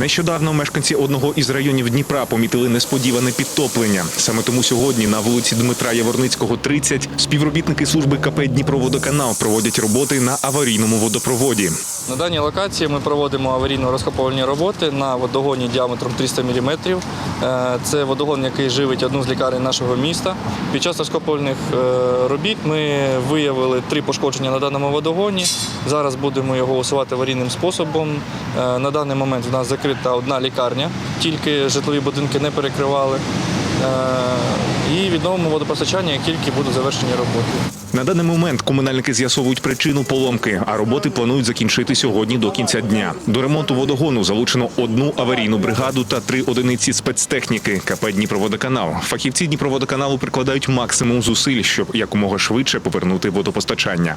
Нещодавно мешканці одного із районів Дніпра помітили несподіване підтоплення. Саме тому сьогодні на вулиці Дмитра Яворницького, 30, співробітники служби КП Дніпроводоканал проводять роботи на аварійному водопроводі. На даній локації ми проводимо аварійно-розкопувальні роботи на водогоні діаметром 300 мм. Це водогон, який живить одну з лікарень нашого міста. Під час розкопувальних е, робіт ми виявили три пошкодження на даному водогоні. Зараз будемо його усувати аварійним способом. Е, На даний момент в нас закрита одна лікарня, тільки житлові будинки не перекривали. Е, І відновимо водопостачання, як тільки будуть завершені роботи. На даний момент комунальники з'ясовують причину поломки, а роботи планують закінчити сьогодні до кінця дня. До ремонту водогону залучено одну аварійну бригаду та три одиниці спецтехніки КП Дніпроводоканал. Фахівці Дніпроводоканалу прикладають максимум зусиль, щоб якомога швидше повернути водопостачання.